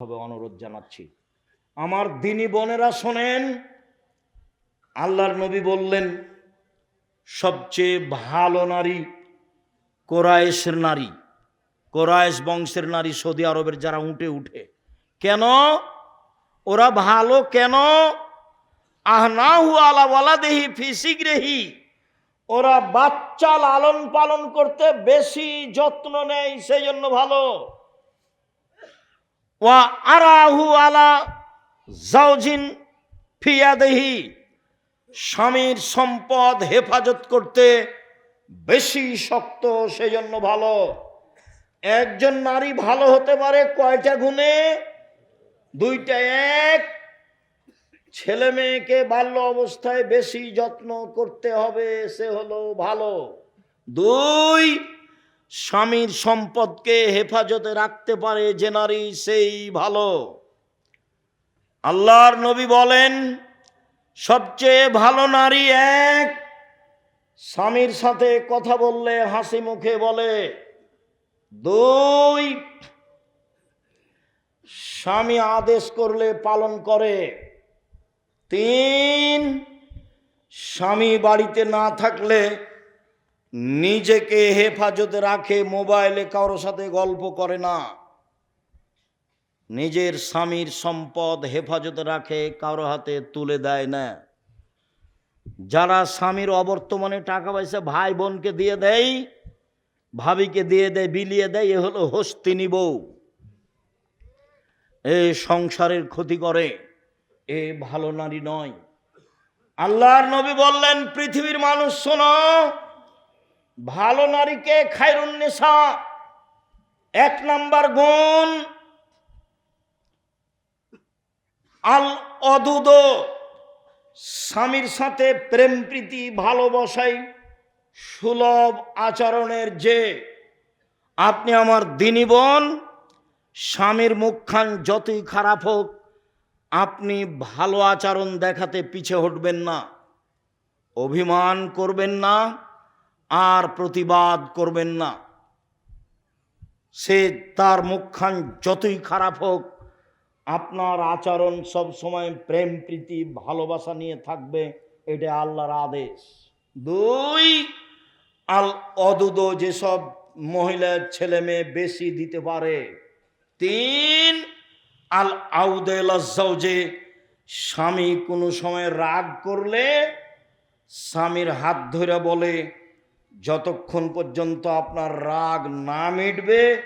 হবে অনুরোধ জানাচ্ছি। আমার দিনী বোনেরা শোনেন, আল্লাহর নবী বললেন, সবচেয়ে ভালো নারী কোরায়েশের নারী। কোরায়েশ বংশের নারী সৌদি আরবের যারা উঠে উঠে। কেন? ওরা ভালো কেন? আহনাহু আলা ওয়ালা দেহি ফিসিক রেহি ওরা বাচ্চা লালন পালন করতে বেশি যত্ন নেয়, সেই জন্য ভালো। ওয়া আরাহু আলা ফিয়াদেহি, স্বামীর সম্পদ হেফাজত করতে বেশি শক্ত, সেজন্য ভালো। একজন নারী ভালো হতে পারে কয়টা গুণে? দুইটা এক। ছেলে মেয়েকে বাল্য অবস্থায় বেশি যত্ন করতে হবে, সে হলো ভালো। দুই স্বামীর সম্পদকে হেফাজতে রাখতে পারে যে নারী সেই ভালো। আল্লাহর নবী বলেন, সবচেয়ে ভালো নারী এক। স্বামীর সাথে কথা বললে হাসি মুখে বলে, দুই, স্বামী আদেশ করলে পালন করে। তিন, স্বামী বাড়িতে না থাকলে নিজেকে হেফাজতে রাখে, মোবাইলে কারও সাথে গল্প করে না। নিজের স্বামীর সম্পদ হেফাজতে রাখে, কারও হাতে তুলে দেয় না। যারা স্বামীর অবর্তমানে টাকা পয়সা ভাই বোনকে দিয়ে দেয়, ভাবিকে দিয়ে দেয়, বিলিয়ে দেয়, এ হলো হস্তিনী বউ এ সংসারের ক্ষতি করে, এ ভালো নারী নয়। আল্লাহর নবী বললেন, পৃথিবীর মানুষ শোনো ভালো নারীকে খায়রুন্নেসা এক নাম্বার গুণ, আল অদুদ, স্বামীর সাথে প্রেম প্রীতি ভালোবাসাই সুলভ আচরণের যে। আপনি আমার দিনী বোন, স্বামীর মুখখান যতই খারাপ হোক, আপনি ভালো আচরণ দেখাতে পিছে হটবেন না, অভিমান করবেন না। আর প্রতিবাদ করবেন না। সে তার মুখখান যতই খারাপ হোক, আপনার আচরণ সব সময় প্রেম, প্রীতি, ভালোবাসা নিয়ে থাকবে, এটা আল্লাহর আদেশ। দুই, আল অদুদ যেসব মহিলার ছেলে, মেয়ে বেশি দিতে পারে। তিন, আল আউদেল যে স্বামী কোনো সময় রাগ করলে স্বামীর হাত ধরে বলে যতক্ষণ পর্যন্ত আপনার রাগ না মিটবে,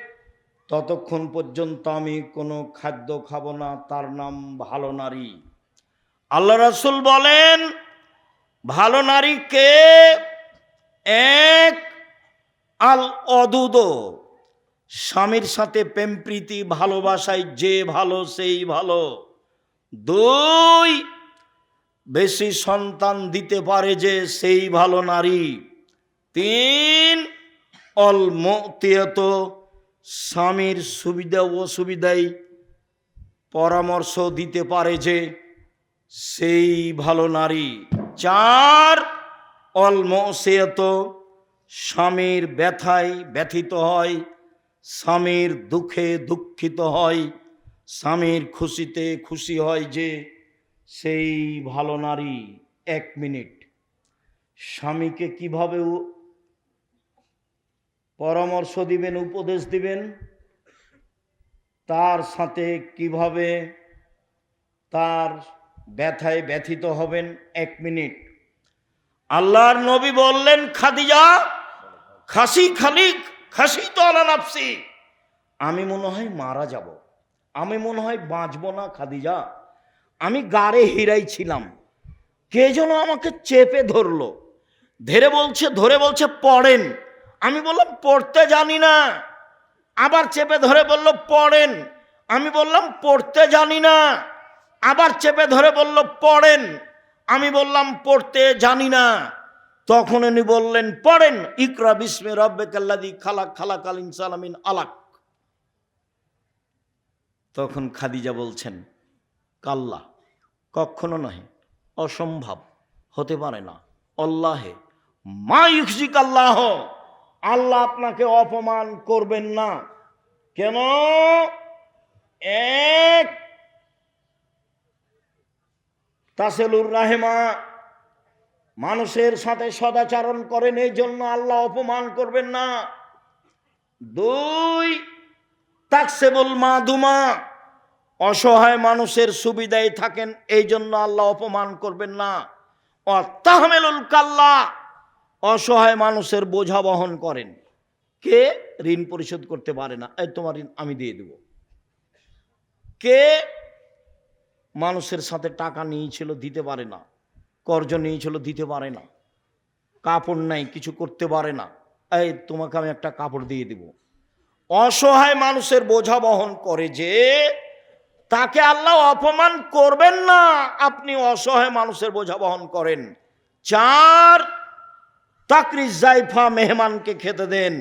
ততক্ষণ পর্যন্ত আমি কোনো খাদ্য খাব না, তার নাম ভালো নারী। আল্লাহ রসুল বলেন, ভালো নারীকে এক আল অদুদ স্বামীর সাথে প্রেম প্রীতি, ভালোবাসায় যে ভালো সেই ভালো। দুই, বেশি সন্তান দিতে পারে যে সেই ভালো নারী। তিন অলমতিয়াত স্বামীর সুবিধা ও অসুবিধায় পরামর্শ দিতে পারে যে সেই ভালো নারী। চার অলমসেয়ত স্বামীর ব্যথায় ব্যথিত হয়, স্বামীর দুঃখে দুঃখিত হয়, স্বামীর খুশিতে খুশি হয় যে সেই ভালো নারী। এক মিনিট। স্বামীকে কীভাবে পরামর্শ দিবেন, উপদেশ দিবেন। তার সাথে কীভাবে তার ব্যথায় ব্যথিত হবেন, এক মিনিট। আল্লাহর নবী বললেন, খাদিজা, খাসি খালিক, খাসি তো নাফসি। আমি মনে হয় মারা যাব। আমি মনে হয় বাঁচব না, খাদিজা। আমি গাড়ে হিরাই ছিলাম। কে যেন আমাকে চেপে ধরলো। ধরে বলছে ধরে বলছে, পড়েন। আমি বললাম, পড়তে জানি না। আবার চেপে ধরে বলল, পড়েন। আমি বললাম, পড়তে জানি না। আবার চেপে ধরে বলল, পড়েন। আমি বললাম, পড়তে জানি না। তখন উনি বললেন, পড়েন। ইকরা বিস্মে রব্বে কাল্লাদি খালাক খালাক আল ইনসালামিন আলাক। তখন খাদিজা বলছেন, কাল্লা, কখনো নহে, অসম্ভব, হতে পারে না। অল্লাহে মা ইউসিক আল্লাহ। আল্লাহ আপনাকে অপমান করবেন না। কেন? এক, তাসেলুর রাহেমা মানুষের সাথে সদাচরণ করেন, এই জন্য আল্লাহ অপমান করবেন না। দুই, তাকসেবুল মাদুমা, অসহায় মানুষের সুবিধায় থাকেন, এই জন্য আল্লাহ অপমান করবেন না। তাহমেলুল কাল্লা অসহায় মানুষের বোঝা বহন করেন। কে ঋণ পরিশোধ করতে পারে না, এই তোমার ঋণ আমি দিয়ে দেব। কে মানুষের সাথে টাকা নিয়েছিল দিতে পারে না, কর্জ নিয়েছিল দিতে পারে না, কাপড় নাই, কিছু করতে পারে না, এই তোমাকে আমি একটা কাপড় দিয়ে দিব। অসহায় মানুষের বোঝা বহন করে যে তাকে আল্লাহ অপমান করবেন না, আপনি অসহায় মানুষের বোঝা বহন করেন। চার তাকরি জাইফা মেহমানকে খেতে দেন।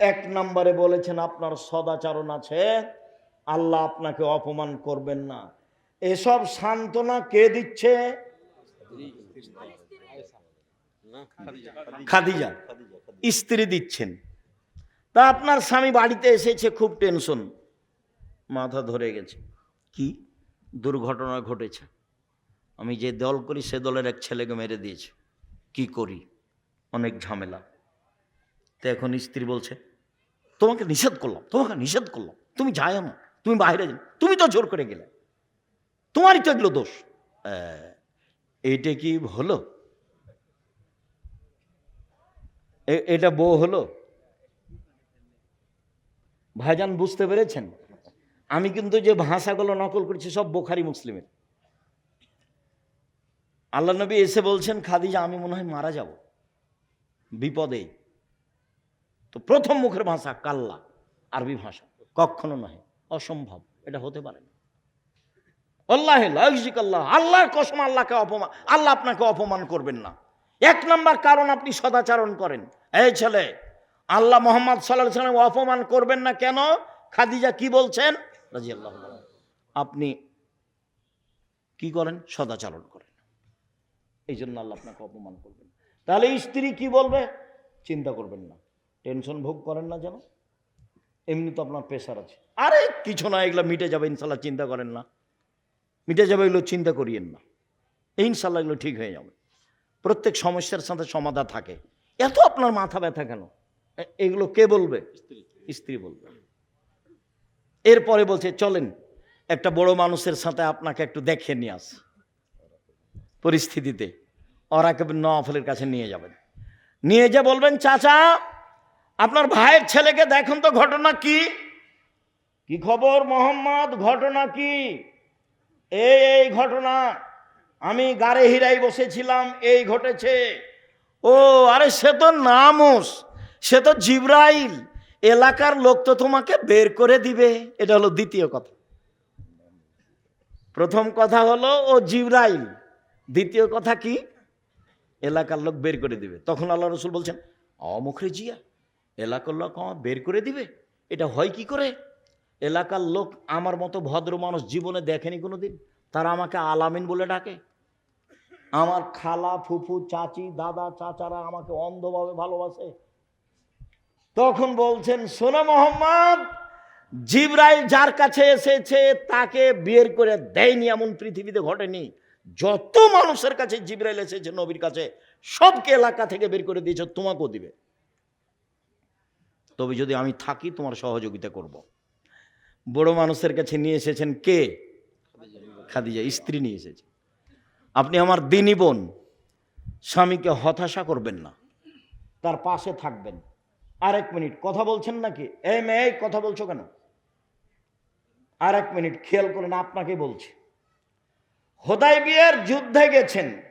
এক নম্বরে বলেছেন আপনার সদাচরণ আছে আল্লাহ আপনাকে অপমান করবেন না। এসব সান্ত্বনা কে দিচ্ছে? খাদিজা। স্ত্রী দিচ্ছেন। তা আপনার স্বামী বাড়িতে এসেছে খুব টেনশন। মাথা ধরে গেছে। কি? দুর্ঘটনা ঘটেছে। আমি যে দল করি সে দলের এক ছেলেকে মেরে দিয়েছে। কি করি? অনেক ঝামেলা। তো এখন স্ত্রী বলছে, তোমাকে নিষেধ করলাম, তোমাকে নিষেধ করলাম। তুমি যায় না তুমি বাইরে যাও, তুমি তো জোর করে গেলে। তোমারই তো এগুলো দোষ। এইটা কি হলো? এটা বউ হলো? ভাইজান বুঝতে পেরেছেন? আমি কিন্তু যে ভাষাগুলো নকল করছি সব বোখারি মুসলিমের। আল্লাহ নবী এসে বলছেন, খাদিজা, আমি মনে হয় মারা যাব। বিপদে। তো প্রথম মুখের ভাষা কাল্লা, আরবি ভাষা। কখনো নয় অসম্ভব, এটা হতে পারে আল্লাহ আল্লাহ, আল্লাহর কসম আল্লাহকে অপমান, আল্লাহ আপনাকে অপমান করবেন না। এক নম্বর কারণ আপনি সদাচারণ করেন। এই ছেলে, আল্লাহ মোহাম্মদ সাল্লাহ সাল্লাম অপমান করবেন না কেন? খাদিজা কি বলছেন? রাজি আল্লাহ আপনি কি করেন? সদাচারণ করেন। এই জন্য আল্লাহ আপনাকে অপমান করবেন তাহলে স্ত্রী কি বলবে? চিন্তা করবেন না। টেনশন ভোগ করেন না যেন। এমনি তো আপনার প্রেশার আছে। আরে কিছু না এগুলো মিটে যাবে ইনশাল্লাহ চিন্তা করেন না। মিটে যাবে এগুলো চিন্তা করিয়েন না। ইনশাল্লাহ এগুলো ঠিক হয়ে যাবে। প্রত্যেক সমস্যার সাথে সমাধা থাকে। এত আপনার মাথা ব্যথা কেন? এগুলো কে বলবে? স্ত্রী বলবে। এরপরে বলছে চলেন একটা বড় মানুষের সাথে আপনাকে একটু দেখে নিয়ে আস। পরিস্থিতিতে। ওরাকে নফলের কাছে নিয়ে যাবেন। নিয়ে যে বলবেন, চাচা, আপনার ভাইয়ের ছেলেকে দেখুন তো ঘটনা কি? কি খবর মোহাম্মদ? ঘটনা কি? এই এই ঘটনা। আমি গাড়ে হিরাই বসেছিলাম, এই ঘটেছে। ও, আরে সে তো নামোস, সে তো জিব্রাইল। এলাকার লোক তো তোমাকে বের করে দিবে। এটা হলো দ্বিতীয় কথা। প্রথম কথা হলো, ও জিব্রাইল। দ্বিতীয় কথা কি? এলাকার লোক বের করে দিবে। তখন আল্লাহ রসুল বলছেন অমুখরে জিয়া, এলাকার লোক আমার বের করে দিবে? এটা হয় কি করে? এলাকার লোক আমার মতো ভদ্র মানুষ জীবনে দেখেনি কোনো দিন তারা আমাকে আলামিন বলে ডাকে। আমার খালা, ফুফু, চাচি, দাদা, চাচারা আমাকে অন্ধভাবে ভালোবাসে। তখন বলছেন সোনা মোহাম্মদ, জিব্রাইল যার কাছে এসেছে তাকে বের করে দেয়নি, এমন পৃথিবীতে ঘটেনি। যত মানুষের কাছে জিব্রাইল এসেছে, নবীর কাছে, সবকে এলাকা থেকে বের করে দিয়েছে, তোমাকেও দিবে। তবে যদি আমি থাকি, তোমার সহযোগিতা করব। বড় মানুষের কাছে নিয়ে এসেছেন কে? খাদিজা, স্ত্রী নিয়ে এসেছে। আপনি আমার দিনী বোন, স্বামীকে হতাশা করবেন না, তার পাশে থাকবেন। আর এক মিনিট, কথা বলছেন নাকি? এই মেয়ে কথা বলছো কেন? আর এক মিনিট, খেয়াল করেন আপনাকে বলছি। হোদাই বিয়ের যুদ্ধে গেছেন।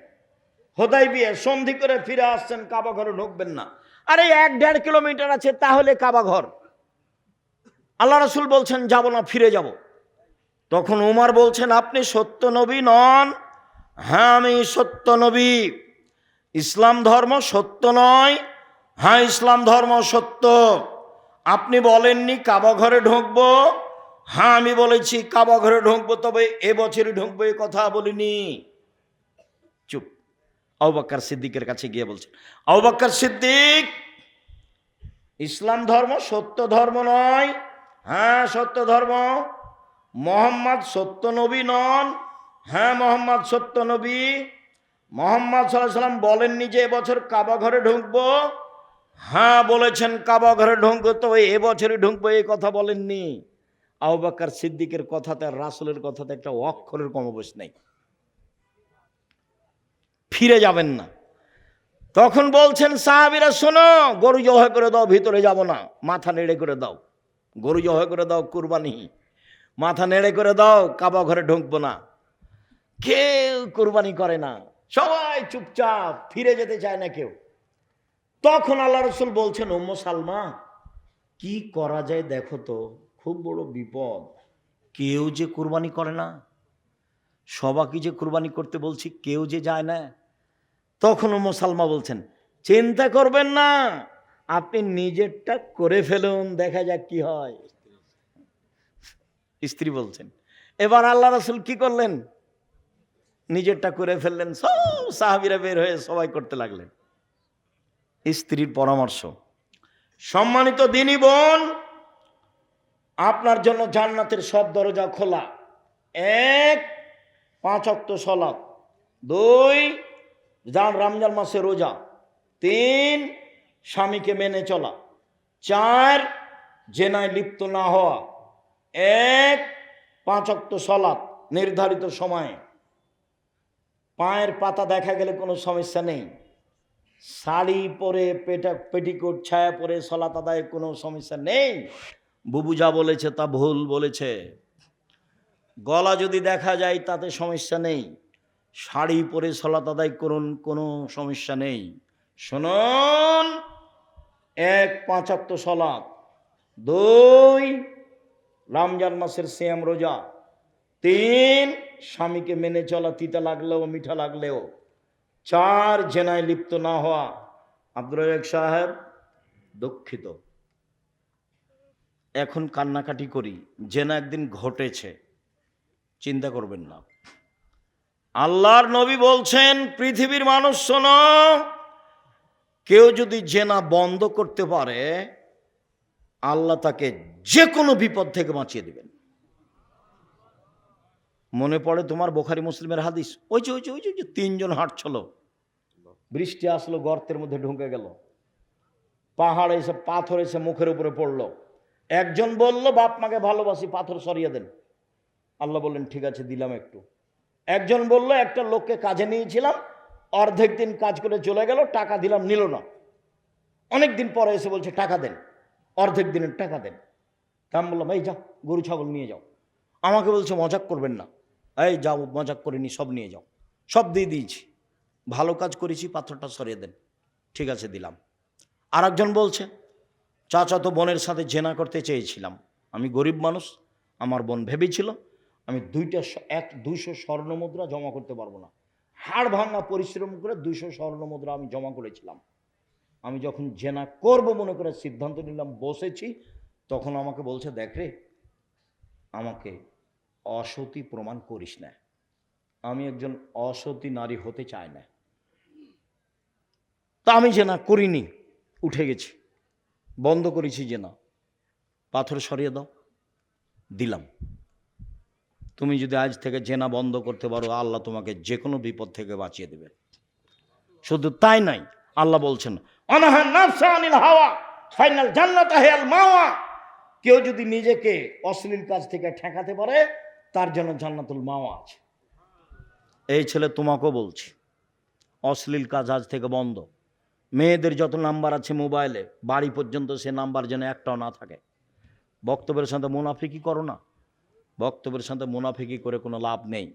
হোদাই বিয়ে সন্ধি করে ফিরে আসছেন, কাবা ঘরে ঢুকবেন না। আরে এক দেড় কিলোমিটার আছে, তাহলে কাবা ঘর। আল্লাহ রসুল বলছেন, যাব না, ফিরে যাব। তখন উমার বলছেন, আপনি সত্য নবী নন? হ্যাঁ আমি সত্য নবী। ইসলাম ধর্ম সত্য নয়। হ্যাঁ ইসলাম ধর্ম সত্য। আপনি বলেননি, কাবা ঘরে ঢুকবো। হ্যাঁ আমি বলেছি, কাবা ঘরে ঢুকবো, তবে এবছরই ঢুকবো, এ কথা বলিনি। চুপ। আউবাক্কার সিদ্দিকের কাছে গিয়ে বলছেন আউবাক্কার সিদ্দিক, ইসলাম ধর্ম সত্য ধর্ম নয়। হ্যাঁ সত্য ধর্ম। মোহাম্মদ সত্য নবী নন। হ্যাঁ মোহাম্মদ সত্য নবী। মোহাম্মদ সাল্লাম বলেননি যে এবছর কাবা ঘরে ঢুকবো। হ্যাঁ বলেছেন, কাবা ঘরে ঢুকবো তো এবছরই ঢুকবো এই কথা বলেননি। আউবাক্কার সিদ্দিকের কথাতে আর রাসুলের কথাতে একটা অক্ষরের কমবেশ নেই। ফিরে যাবেন না। তখন বলছেন, সাহাবিরা, শোনো, গরু জবাই করে দাও, ভিতরে যাব না। মাথা নেড়ে করে দাও। গরু জবাই করে দাও, কুরবানি। মাথা নেড়ে করে দাও, কাবা ঘরে ঢুকবো না। কেউ কুরবানি করে না। সবাই চুপচাপ, ফিরে যেতে চায় না কেউ। তখন আল্লাহ রসুল বলছেন ওম্ম সালমা কি করা যায় দেখো তো। খুব বড় বিপদ। কেউ যে কুরবানি করে না, সবাকে যে কুরবানি করতে বলছি, কেউ যে যায় না তখন উম্ম সালমা বলছেন, চিন্তা করবেন না, আপনি নিজেরটা করে ফেলুন, দেখা যাক কি হয়। স্ত্রী বলছেন, এবার আল্লাহ রসুল কি করলেন? নিজেরটা করে ফেললেন, সব সাহাবিরা বের হয়ে সবাই করতে লাগলেন। স্ত্রীর পরামর্শ, সম্মানিত দিনী বোন আপনার জন্য জান্নাতের সব দরজা খোলা। এক, পাঁচ অক্ত সলাপ দুই যান রমজান মাসে রোজা। তিন, স্বামীকে মেনে চলা। চার, জেনায় লিপ্ত না হওয়া। এক, পাঁচ অক্ত সলাপ নির্ধারিত সময়ে। পায়ের পাতা দেখা গেলে কোনো সমস্যা নেই। শাড়ি পরে, পেটা পেটিকোট, ছায়া পরে সলাত আদায় কোনো সমস্যা নেই। বুবু যা বলেছে তা ভুল বলেছে। গলা যদি দেখা যায় তাতে সমস্যা নেই। শাড়ি পরে সলাত আদায় করুন, কোনো সমস্যা নেই। শুনুন, এক পাঁচাত্ত সলাত দুই, রমজান মাসের শ্যাম রোজা। তিন, স্বামীকে মেনে চলা তিতা লাগলেও, মিঠা লাগলেও। চার, জেনায় লিপ্ত না হওয়া। রাজাক সাহেব দুঃখিত। এখন কান্নাকাটি করি জেনা একদিন ঘটেছে। চিন্তা করবেন না। আল্লাহর নবী বলছেন, পৃথিবীর মানুষ শোনো, কেউ যদি জেনা বন্ধ করতে পারে, আল্লাহ তাকে যে কোনো বিপদ থেকে বাঁচিয়ে দেবেন। মনে পড়ে তোমার বোখারি মুসলিমের হাদিস? ওই যে ওই যে ওই যে ওই যে, তিনজন হাঁটছিল। বৃষ্টি আসলো, গর্তের মধ্যে ঢুকে গেল। পাহাড় এসে, পাথর এসে মুখের উপরে পড়ল। একজন বলল, বাপ মাকে ভালোবাসি, পাথর সরিয়ে দেন। আল্লাহ বললেন, ঠিক আছে, দিলাম একটু। একজন বলল, একটা লোককে কাজে নিয়েছিলাম, অর্ধেক দিন কাজ করে চলে গেল, টাকা দিলাম, নিল না। অনেক দিন পরে এসে বলছে, টাকা দেন, অর্ধেক দিনের টাকা দেন। তা আমি বললাম, এই যাও, গরু, ছাগল নিয়ে যাও। আমাকে বলছে, মজাক করবেন না। এই যাও, মজাক করিনি, সব নিয়ে যাও। সব দিয়ে দিয়েছি। ভালো কাজ করেছি, পাথরটা সরিয়ে দেন। ঠিক আছে, দিলাম। আর একজন বলছে চাচাতো বোনের সাথে জেনা করতে চেয়েছিলাম। আমি গরিব মানুষ, আমার বোন ভেবেছিল, আমি দুইটা এক দুইশো স্বর্ণ মুদ্রা জমা করতে পারব না। হাড় ভাঙা পরিশ্রম করে দুইশো স্বর্ণ মুদ্রা আমি জমা করেছিলাম। আমি যখন জেনা করব মনে করে সিদ্ধান্ত নিলাম, বসেছি, তখন আমাকে বলছে, দেখ রে, আমাকে অসতী প্রমাণ করিস না। আমি একজন অসতী নারী হতে চাই না। তা আমি যে না করিনি, উঠে গেছি। বন্ধ করেছি যে না, পাথর সরিয়ে দাও, দিলাম। তুমি যদি আজ থেকে জেনা বন্ধ করতে পারো, আল্লাহ তোমাকে যে কোনো বিপদ থেকে বাঁচিয়ে দেবে। শুধু তাই নাই, আল্লাহ বলছেন ফাইনাল মাওয়া। কেউ যদি নিজেকে অশ্লীল কাজ থেকে ঠেকাতে পারে, তার জন্য জান্নাতুল মাওয়া আছে। এই ছেলে তোমাকেও বলছি, অশ্লীল কাজ আজ থেকে বন্ধ। মেয়েদের যত নাম্বার আছে মোবাইলে, বাড়ি পর্যন্ত সে নাম্বার যেন একটাও না থাকে। বক্তব্যের সাথে মুনাফিকি করো না। বক্তব্যের সাথে মুনাফিকি করে কোনো লাভ নেই।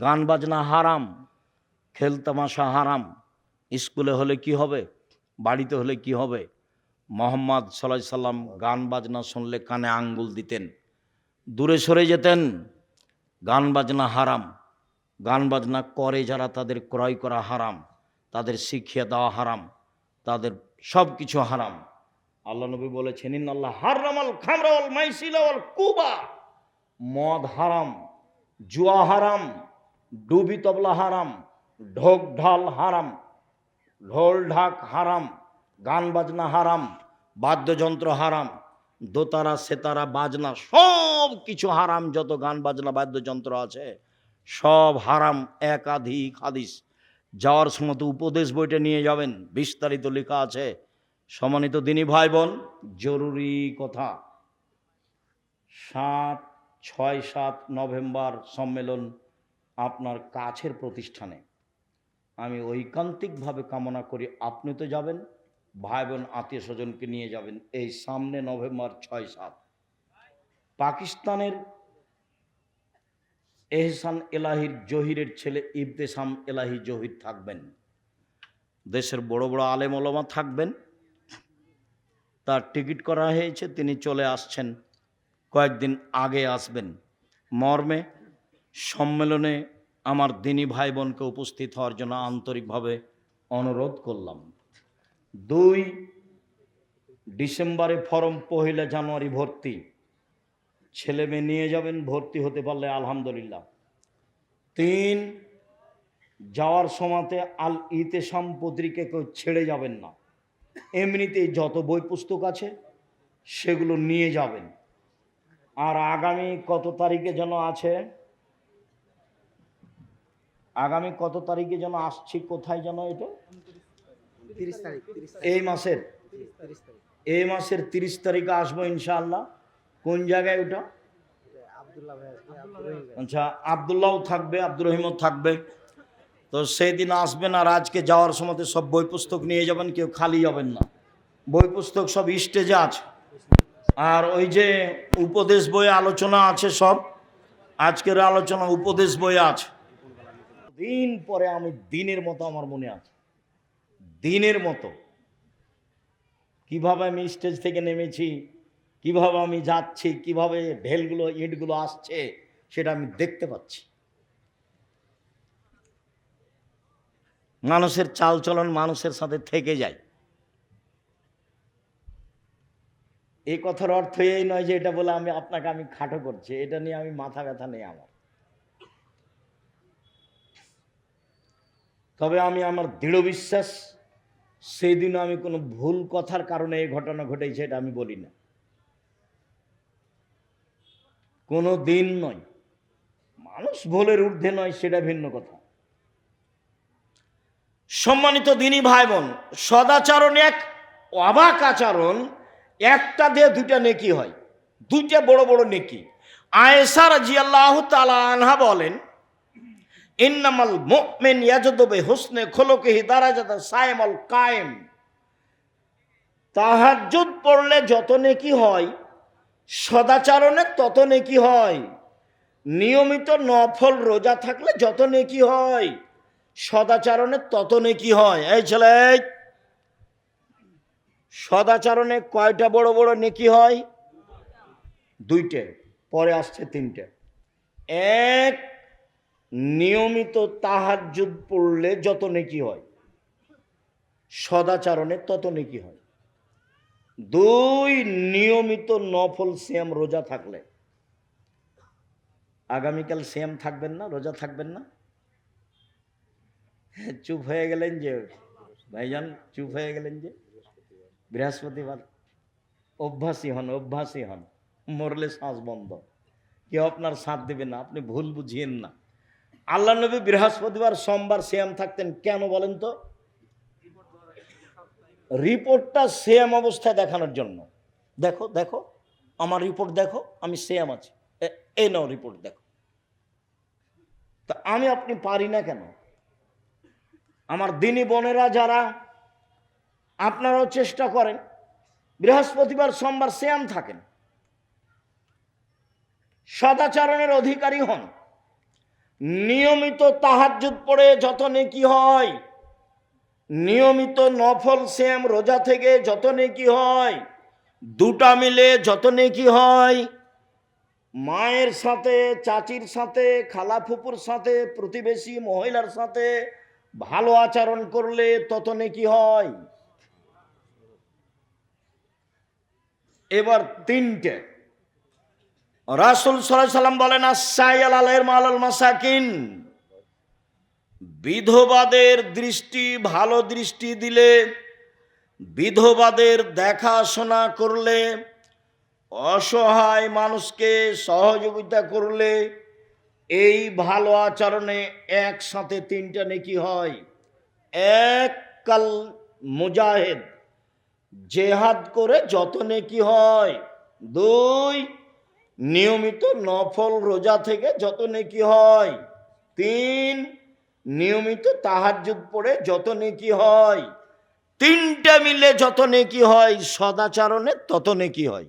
গান বাজনা হারাম খেলতামাশা হারাম। স্কুলে হলে কি হবে? বাড়িতে হলে কি হবে? মোহাম্মদ সাল্লাহ সাল্লাম গান বাজনা শুনলে কানে আঙ্গুল দিতেন। দূরে সরে যেতেন, গান বাজনা হারাম। গান বাজনা করে যারা তাদের ক্রয় করা হারাম। তাদের শিখিয়ে দেওয়া হারাম, তাদের সব কিছু হারাম। আল্লাহ নবী বলেছেন আল্লাহ হারামাল খামরাওয়াল মাইসিলাওয়াল কুবা। মদ হারাম, জুয়া হারাম, ডুবি তবলা হারাম, ঢোক ঢাল হারাম, ঢোল ঢাক হারাম, গান বাজনা হারাম, বাদ্যযন্ত্র হারাম, দোতারা, সেতারা, বাজনা সব কিছু হারাম, যত গান বাজনা, বাদ্যযন্ত্র আছে, সব হারাম, একাধিক হাদিস। যাওয়ার সময় তো উপদেশ বইটা নিয়ে যাবেন। বিস্তারিত লেখা আছে। সমানিত দিনী ভাই বোন জরুরি কথা। সাত, ছয়, সাত নভেম্বর সম্মেলন আপনার কাছের প্রতিষ্ঠানে। আমি ঐকান্তিকভাবে কামনা করি আপনি তো যাবেন ভাই বোন আত্মীয় স্বজনকে নিয়ে যাবেন এই সামনে নভেম্বর, ছয়, সাত। পাকিস্তানের এহসান এলাহির জহিরের ছেলে ইবতেসাম এলাহি জহির থাকবেন। দেশের বড় বড় আলেম ওলমা থাকবেন। তার টিকিট করা হয়েছে, তিনি চলে আসছেন। কয়েকদিন আগে আসবেন। মর্মে সম্মেলনে আমার দিনী ভাই বোনকে উপস্থিত হওয়ার জন্য আন্তরিকভাবে অনুরোধ করলাম। দুই ডিসেম্বরে ফরম পহিলা জানুয়ারি ভর্তি। ছেলে মেয়ে নিয়ে যাবেন ভর্তি হতে পারলে আলহামদুলিল্লাহ। তিন যাওয়ার সময়তে আল ইতেসাম পত্রিকা কেউ ছেড়ে যাবেন না। এমনিতেই যত বই পুস্তক আছে সেগুলো নিয়ে যাবেন। আর আগামী কত তারিখে যেন আছে আগামী কত তারিখে যেন আসছি কোথায় যেন এটা? এই মাসের এই মাসের তিরিশ তারিখে আসব ইনশাআল্লাহ। কোন জায়গায় ওটা? আচ্ছা আবদুল্লাহ থাকবে আব্দুর রহিমও থাকবে। তো সেই দিন আসবেন আর আজকে যাওয়ার সময় সব বই পুস্তক নিয়ে যাবেন কেউ খালি যাবেন না। বই পুস্তক সব স্টেজে আছে। আর ওই যে উপদেশ বইয়ে আলোচনা আছে সব আজকের আলোচনা উপদেশ বইয়ে আছে। দিন পরে আমি দিনের মতো আমার মনে আছে। দিনের মতো। কীভাবে আমি স্টেজ থেকে নেমেছি কীভাবে আমি যাচ্ছি, কীভাবে ঢেলগুলো ইটগুলো আসছে, সেটা আমি দেখতে পাচ্ছি। মানুষের চালচলন মানুষের সাথে থেকে যায়। এই কথার অর্থ এই নয় যে এটা বলে আমি আপনাকে আমি খাটো করছি, এটা নিয়ে আমি মাথা ব্যথা নেই আমার। তবে আমি আমার দৃঢ় বিশ্বাস সেই দিনও আমি কোনো ভুল কথার কারণে এই ঘটনা ঘটেছে, এটা আমি বলি না। কোনো দিন নয়। মানুষ ভোলের ঊর্ধ্বে নয়, সেটা ভিন্ন কথা। সম্মানিত দিনী ভাই বোন সদাচরণ এক, অবাক আচরণ, একটা দিয়ে দুইটা নেকি হয়। দুইটা বড় বড় নেকি। আয়েসা রাজিয়াল্লাহু তাআলা আনহা বলেন, ইন্নামাল মুমিন ইয়াজদবে হুসনে খোলকিহি দারাজাতা সায়েমাল কায়েম। তাহাজ্জুদ পড়লে যত নেকি হয় সদাচরণে তত নেকি হয়। নিয়মিত নফল রোজা থাকলে যত নেকি হয়, সদাচারণে তত নেকি হয়। এই ছেলে সদাচারণে কয়টা বড় বড় নেকি হয়? দুইটে, পরে আসছে তিনটে। এক, নিয়মিত তাহাজ্জুদ পড়লে যত নেকি হয়, সদাচারণে তত নেকি হয়। দুই নিয়মিত নফল শ্যাম রোজা থাকলে। আগামীকাল শ্যাম থাকবেন না, রোজা থাকবেন না? চুপ হয়ে গেলেন যে, ভাইজান চুপ হয়ে গেলেন যে? বৃহস্পতিবার অভ্যাসী হন অভ্যাসী হন, মরলে শ্বাস বন্ধ। কেউ আপনার সাথ দেবে না, আপনি ভুল বুঝিয়েন না। আল্লাহ নবী বৃহস্পতিবার, সোমবার শ্যাম থাকতেন, কেন বলেন তো? রিপোর্টটা সেম অবস্থায় দেখানোর জন্য। দেখো দেখো, আমার রিপোর্ট দেখো, আমি সেম আছি। এ- নাও রিপোর্ট দেখো। তা আমি আপনি পারি না কেন? আমার দিনী বোনেরা যারা, আপনারাও চেষ্টা করেন, বৃহস্পতিবার সোমবার সেম থাকেন। সদাচরণের অধিকারী হন। নিয়মিত তাহার তাহাজ্জুদ পড়ে যত নেকি হয় নিয়মিত নফল শ্যাম রোজা থেকে যত নেকি হয়, দুটা মিলে যত নেকি হয়, মায়ের সাথে, চাচির সাথে, খালা ফুপুর সাথে, প্রতিবেশী মহিলার সাথে ভালো আচরণ করলে তত নেকি হয়? এবার তিনটে। রাসুল সাল্লাম বলেন আসাইয়াল আলের মালাল মাসাকিন। বিধবাদের দৃষ্টি ভালো দৃষ্টি দিলে, বিধবাদের দেখাশোনা করলে, অসহায় মানুষকে সহযোগিতা করলে, এই ভালো আচরণে একসাথে তিনটা নেকি হয়। এক কাল মুজাহেদ, জেহাদ করে যত নেকি হয়। দুই, নিয়মিত নফল রোজা থেকে যত নেকি হয়। তিন নিয়মিত তাহাজ্জুদ পড়ে যত নেকি হয়, তিনটা মিলে যত নেকি হয়, সদাচারণে তত নেকি হয়।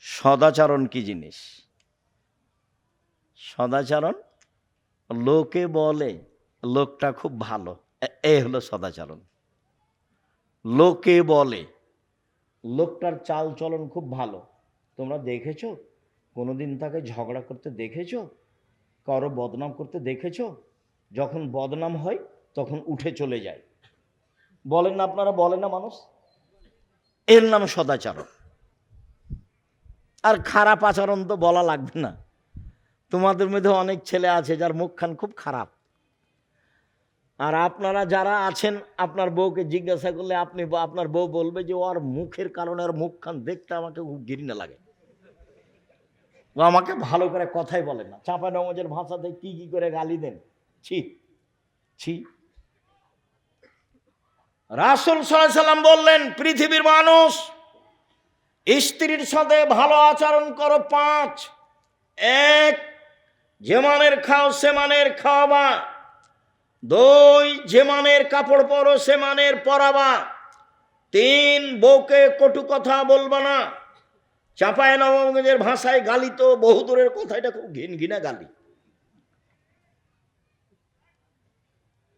সদাচারণ কি জিনিস? সদাচারণ? লোকে বলে, লোকটা খুব ভালো। এ হলো সদাচারণ। লোকে বলে, লোকটার চাল চলন খুব ভালো। তোমরা দেখেছ? কোনোদিন তাকে ঝগড়া করতে দেখেছ? কারও বদনাম করতে দেখেছ? যখন বদনাম হয়, তখন উঠে চলে যায়। বলেন না আপনারা বলেন না মানুষ? এর নাম সদাচরণ। আর খারাপ আচরণ তো বলা লাগবে না। তোমাদের মধ্যে অনেক ছেলে আছে যার মুখখান খুব খারাপ। আর আপনারা যারা আছেন, আপনার বউকে জিজ্ঞাসা করলে আপনি আপনার বউ বলবে যে, ওর মুখের কারণে ওর মুখখান দেখতে আমাকে খুব ঘৃণা লাগে। আমাকে ভালো করে কথাই বলে না। চাপা নমজের ভাষাতে কি কি করে গালি দেন? ছি ছি। রাসুল সাল্লাম বললেন, পৃথিবীর মানুষ, স্ত্রীর সাথে ভালো আচরণ করো পাঁচ। এক যেমানের খাও সে মানের খাওয়াবা। দুই, যে মানের কাপড় পরো সেমানের পরাবা। তিন, বউকে কটু কথা বলবা না। চাপায় নবগঞ্জের ভাষায় গালি তো বহু দূরের কথা, এটা খুব ঘিন ঘিনা গালি।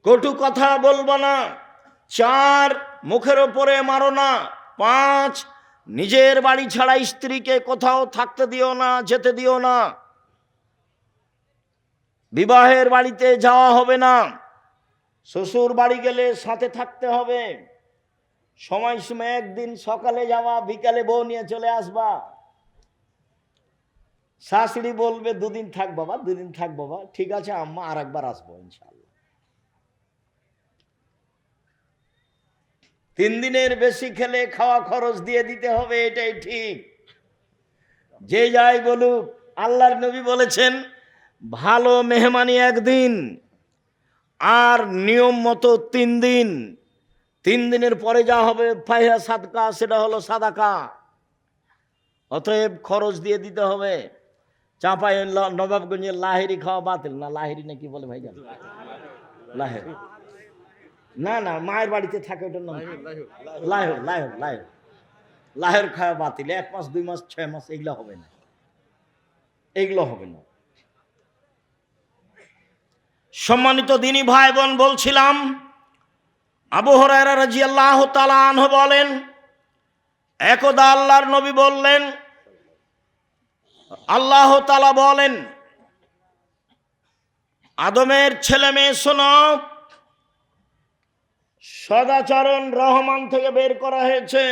কটু কথা বলবা না, চার মুখের ওপরে মারো না, পাঁচ, নিজের বাড়ি ছাড়া স্ত্রীকে কোথাও থাকতে দিও না, যেতে দিও না। বিবাহের বাড়িতে যাওয়া হবে না, শ্বশুর বাড়ি গেলে সাথে থাকতে হবে। সময় সময় একদিন সকালে যাওয়া, বিকালে বউ নিয়ে চলে আসবা। শাশুড়ি বলবে, দুদিন থাক বাবা, দুদিন থাক বাবা, ঠিক আছে, আম্মা আর একবার আসব ইনশাল্লাহ তিন দিনের বেশি খেলে খাওয়া খরচ দিয়ে দিতে হবে, এটাই ঠিক। যে যাই বলুক, আল্লাহর নবী বলেছেন, ভালো মেহমানি একদিন, আর নিয়ম মতো তিন দিন। তিন দিনের পরে যা হবে, ফাইহা সাদকা, সেটা হলো সাদাকা। অতএব খরচ দিয়ে দিতে হবে। চাঁপাই নবাবগঞ্জের লাহেরি খাওয়া বাতিল। না লাহেরি না কি বলে ভাই জান লাহেরি না না, মায়ের বাড়িতে থাকে, ওটার নাম লাহের লাহের লাহের লাহের খাওয়া বাতিল। এক মাস, দুই মাস, ছয় মাস এগুলো হবে না। এগুলো হবে না। সম্মানিত দিনী ভাই বোন, বলছিলাম আবু হরায়রা রাজিয়াল্লাহ তাআলা আনহু বলেন, একদা আল্লাহর নবী বললেন, আল্লাহ তালা বলেন, আদমের ছেলে মেয়ে শোনো, সদাচরণ রহমান থেকে বের করা হয়েছে,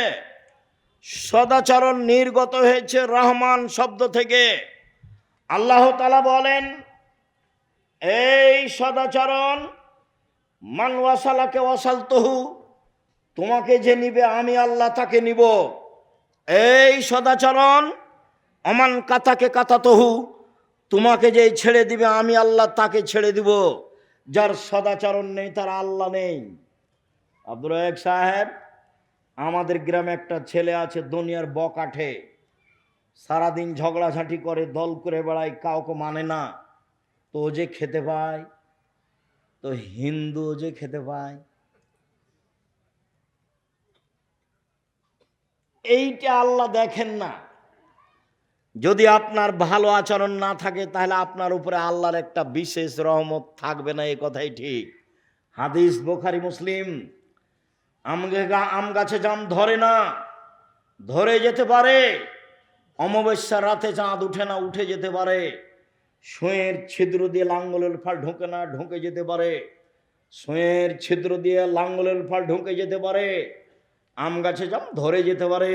সদাচরণ নির্গত হয়েছে রহমান শব্দ থেকে। আল্লাহ তালা বলেন, এই সদাচরণ মান ওয়াসালাকে ওয়াসাল তহু তোমাকে যে নিবে আমি আল্লাহ তাকে নিব। এই সদাচরণ, অমান কাতাকে কাতা তহু তোমাকে যে ছেড়ে দিবে আমি আল্লাহ তাকে ছেড়ে দিব। যার সদাচরণ নেই, তার আল্লাহ নেই। আব্দুল রাজাক সাহেব, আমাদের গ্রামে একটা ছেলে আছে, দুনিয়ার বকাঠে। সারাদিন ঝগড়াঝাঁটি করে, দল করে বেড়ায়, কাউকে মানে না। তো যে খেতে পায় তো হিন্দু যে খেতে পায়। এইটা আল্লাহ দেখেন না। যদি আপনার ভালো আচরণ না থাকে, তাহলে আপনার উপরে আল্লাহর একটা বিশেষ রহমত থাকবে না, এই কথাই ঠিক। হাদিস বোখারি, মুসলিম। আম গাছে জাম ধরে না, ধরে যেতে পারে। অমাবস্যার রাতে চাঁদ উঠে না, উঠে যেতে পারে। সুঁয়ের ছিদ্র দিয়ে লাঙ্গলের ফাল ঢোকে না, ঢোকে যেতে পারে। সুঁয়ের ছিদ্র দিয়ে লাঙ্গলের ফাল ঢোকে যেতে পারে। আম গাছে জাম ধরে যেতে পারে।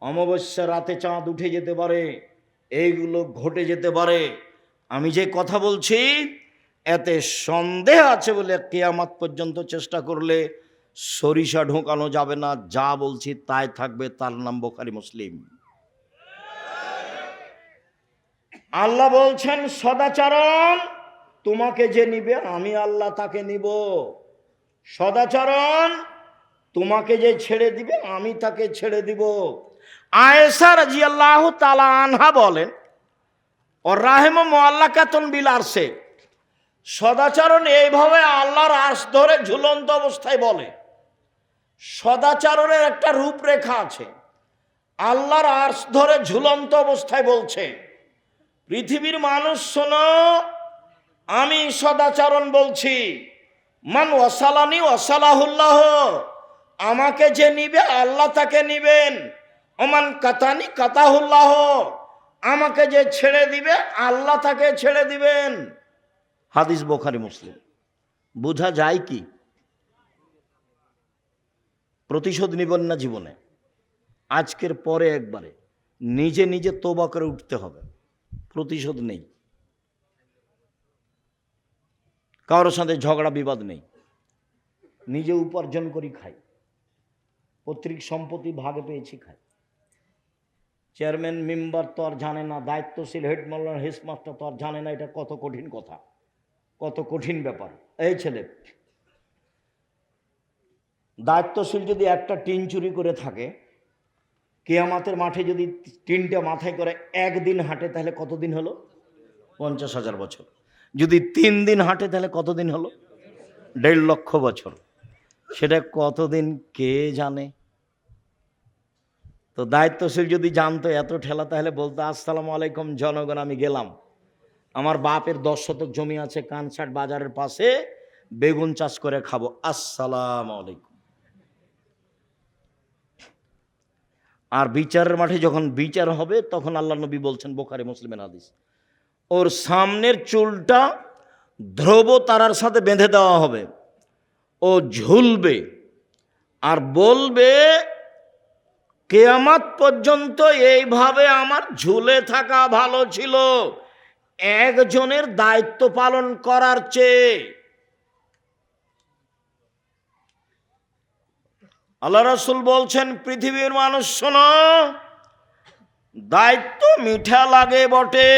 অমাবস্যা রাতে চাঁদ উঠে যেতে পারে। এইগুলো ঘটে যেতে পারে। আমি যে কথা বলছি, এতে সন্দেহ আছে বলে কেয়ামাত পর্যন্ত চেষ্টা করলে সরিষা ঢোকানো যাবে না। যা বলছি তাই থাকবে, তার নাম বোখারি মুসলিম। আল্লাহ বলছেন, সদাচরণ তোমাকে যে নিবে, আমি আল্লাহ তাকে নিব। সদাচরণ তোমাকে যে ছেড়ে দিবে, আমি তাকে ছেড়ে দিব। আয়েসা রাজি আল্লাহ তালা আনহা বলেন ও রাহেম মোয়াল্লা কাতন বিল আরসে সদাচরণ এইভাবে আল্লাহর আস ধরে ঝুলন্ত অবস্থায় বলে। সদাচরণের একটা রূপরেখা আছে। আল্লাহর আর্স ধরে ঝুলন্ত অবস্থায় বলছে পৃথিবীর মানুষ, শোনো, আমি সদাচরণ বলছি, মান ওয়াসালানি ওয়াসালাহুল্লাহ, আমাকে যে নিবে, আল্লাহ তাকে নিবেন। ওমান কাতানি কাতাহুল্লাহ, আমাকে যে ছেড়ে দিবে, আল্লাহ তাকে ছেড়ে দিবেন। হাদিস বোখারি, মুসলিম। বোঝা যায় কি? প্রতিশোধ নিবেন না জীবনে? আজকের পরে একবারে, নিজে নিজে তোবা করে উঠতে হবে। প্রতিশোধ নেই। কারোর সাথে ঝগড়া, বিবাদ নেই। নিজে উপার্জন করি খাই। পৈতৃক সম্পত্তি ভাগে পেয়েছি খাই। চেয়ারম্যান, মেম্বার তো আর জানে না, দায়িত্বশীল হেড মাস্টার হেডমাস্টার তো আর জানে না এটা কত কঠিন কথা, কত কঠিন ব্যাপার। এই ছেলে, দায়িত্বশীল যদি একটা টিন চুরি করে থাকে কেয়ামাতের মাঠে যদি টিনটা মাথায় করে একদিন হাঁটে, তাহলে কতদিন হলো? পঞ্চাশ হাজার বছর। যদি তিন দিন হাঁটে, তাহলে কতদিন হলো? দেড় লক্ষ বছর। সেটা কতদিন, কে জানে? তো দায়িত্বশীল যদি জানতো এত ঠেলা, তাহলে বলতো, আসসালামু আলাইকুম জনগণ, আমি গেলাম। আমার বাপের দশ শতক জমি আছে কানসাট বাজারের পাশে, বেগুন চাষ করে খাব। আসসালাম আলাইকুম। আর বিচারের মাঠে যখন বিচার হবে, তখন আল্লাহ নবী বলছেন, বোখারি মুসলিমের হাদিস, ওর সামনের চুলটা ধ্রুব তারার সাথে বেঁধে দেওয়া হবে। ও ঝুলবে আর বলবে, কেয়ামাত পর্যন্ত এইভাবে আমার ঝুলে থাকা ভালো ছিল। একজনের দায়িত্ব পালন করার চেয়ে আল্লাহ রাসুল বলছেন পৃথিবীর মানুষ শোনো দায়িত্ব মিঠা লাগে বটে।